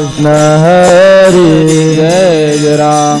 कृष्ण हरे जय राम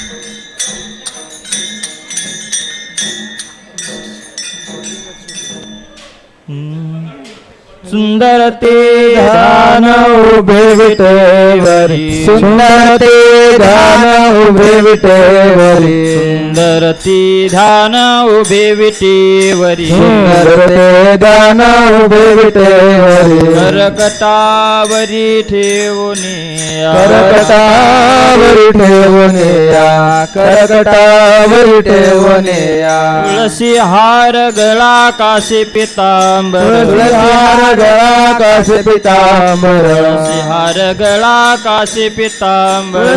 सुंदर ते धान उभेटे वरी सुंदर ते धान उभेटे वरी सुंदर ते धान उभेटे वरी सुंदर ते धान उभेटे वरी करकटावरी ठेवणे करकटावरी ठेवणे करकटावरी ठेवणे तुळसी हार गळा काशी पितांबर तुळसी हार गळा काशी पितांबर हार गळा काशी पितांबर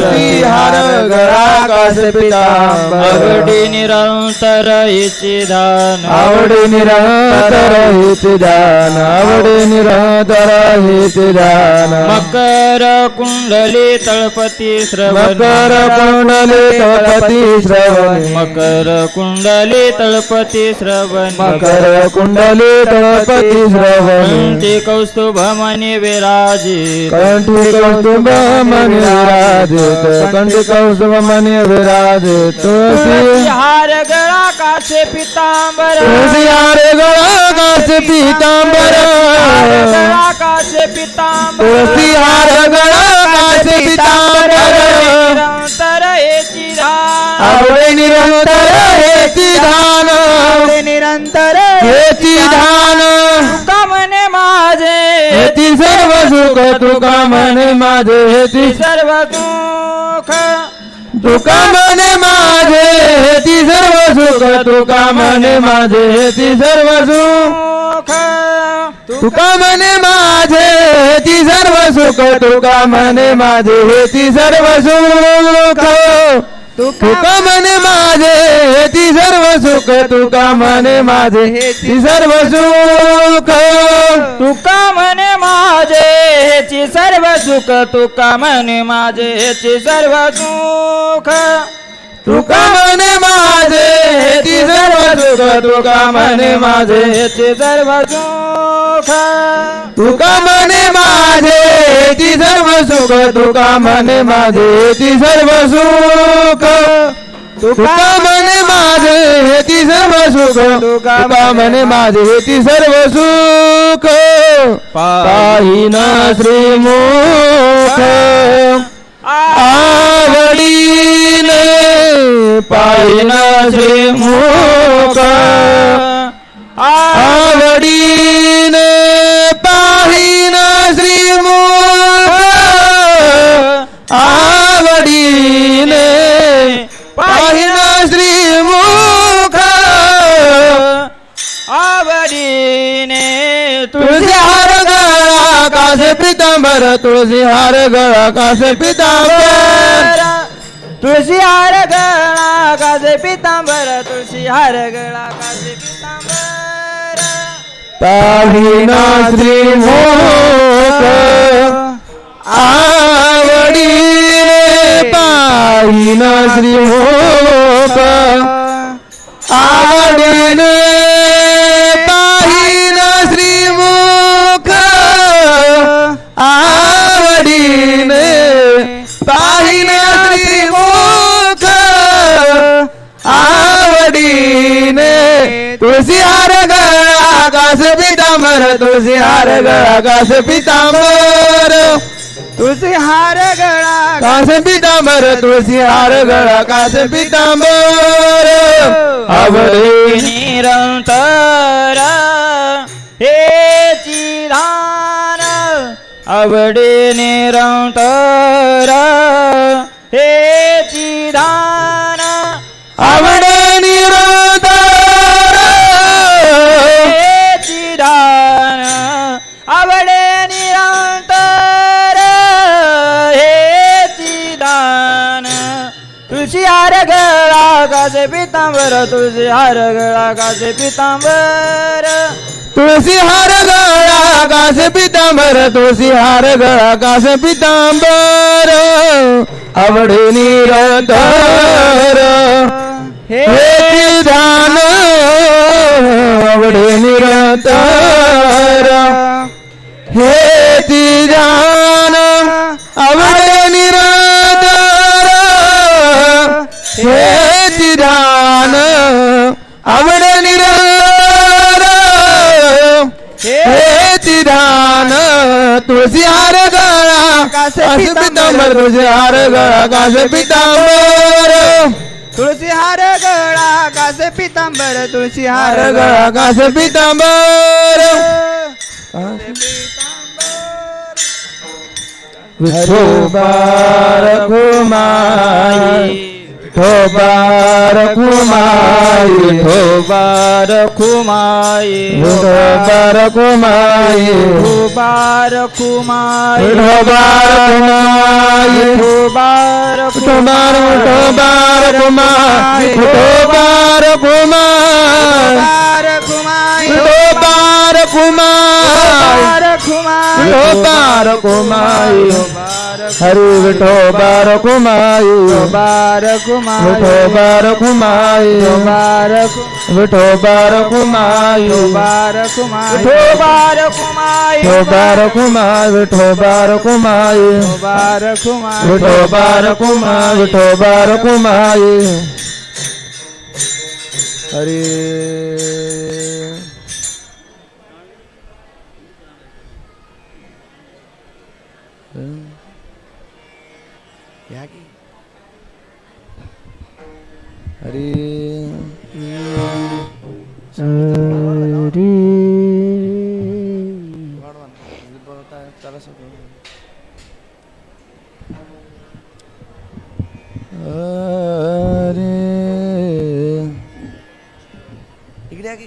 हार गळा काशी पितांबर आवडी निरंतर हिची दान आवडी निरंतर दान आवडी निरंतर हिची दान मकर कुंडली तळपती श्रवण मकर कुंडली तळपती श्रवण मकर कुंडली तळपती श्रवण मकर कुंडली तळपती श्रवण कंठी कौस्तुभ मनी विराजित कंठी कौस्तुभ मनी विराजित कंठी कौस्तुभ मनी विराजित तुलसी हार गळा कासे पितांबर तुलसी हार गळा कासे पितांबर गळा कासे पितांबर तुलसी हार गळा कासे पितांबर निरंतर हे चिरान आवडे निरंतर हे चिरान निरंतर हे सर्व सुख तुका म्हणे माझे ती सर्व सुख तुका म्हणे माझे ती सर्व सुख तुका म्हणे माझे ती सर्व सुख तुका म्हणे माझे ती सर्व सुख तुका म्हणे माझे ती सर्व सुख तुका म्हणे माझे ती सर्व सुख तुका म्हणे माझे ती सर्व सुख तुका म्हणे माझेची सर्व सुख तुका म्हणे माझेची सर्व सुख तुका म्हणे माझे सर्व सुख तुका म्हणे माझेची सर्व सुख तुका म्हणे माझे ती सर्व सुख तुका म्हणे माझे ती सर्व सुख तुका म्हणे माझे हे ती सर्व सुख तुका म्हणे माझे हे ती सर्व सुख पाहिन श्रीमुख आवडीने पाहिन श्रीमुख आवडी हार गळा कासे पितांबर तुळशी हार गळा कासे पितांबर तुळशी हार गळा कासे पितांबर तावीना श्री मोक आवडी पाहिना श्री मोक आवडीने तुलसी हार ग आकाश पीताम्बर तुलसी हार ग आकाश पीताम्बर तुलसी हार कश आकाश पीताम्बर तुलसी हार ग आकाश पीताम्बर अवधि निरंतर हे चिदान अवधि निरंतर आकाश पीतांबर तुलसी हार गला आकाश पीतांबर तुलसी हार गळ आकाश पीतांबर तुलसी हार गळ आकाश पीतांबर आवडे निरधर हे जान आवडे निरधर हे दान जान आवडे विधान आवड निरंगार हे तिधान तुळशी हार गळा काश पितांबर तुळशी हार गळा काश पितांबर तुळशी हार गळा कास पितांबर तुळशी हार गळा कास पितांबर Vithoba रघुमाई Tobarakumuayi Tobarakumuayi Tobarakumuayi Tobarakumuayi Tobarakumuayi Tobarakumuayi Tobarakumuayi Tobarakumuayi Tobarakumuayi Tobarakumuayi Hari विठो बार कुमाई बार कुमाई विठो बार कुमाई बार विठो बार कुमाई बार कुमाई विठो बार कुमाई विठो बार कुमाई विठो बार कुमाई बार कुमाई विठो बार कुमाई विठो बार कुमाई हरे Yeah. ಯಾಕೆ ಹರಿ ಹರಿ ಹರಿ ಈಗ ಯಾಕೆ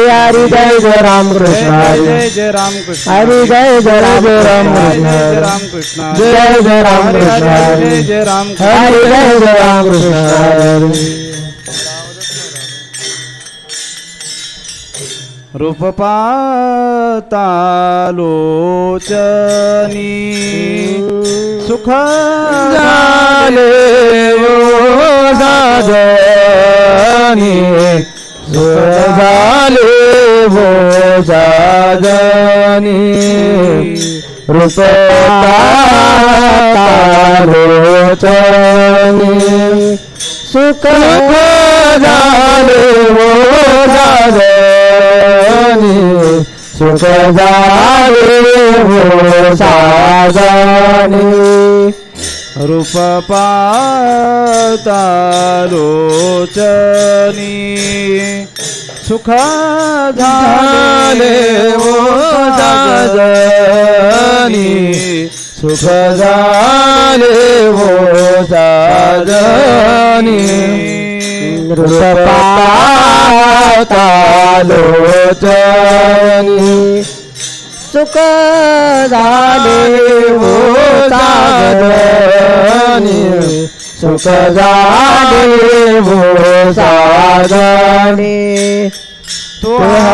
हरि हरि जय जय राम कृष्ण जय जय राम कृष्ण हरि जय जय राम राम कृष्ण राम कृष्ण जय जय राम कृष्ण जय जय राम हरि जय जय राम कृष्ण रूपपातालोचनी सुख जाने वो साधनी झाले हो जागनी रुपनी सुख झाले हो जागनी सुख झाले हो सागनी रूप पातारोचनी सुख जाने वो जानी सुख जाने वो जानी रूप पातारोचनी सुख झाले हो सागरानी सुख झाले हो सागरानी तुहा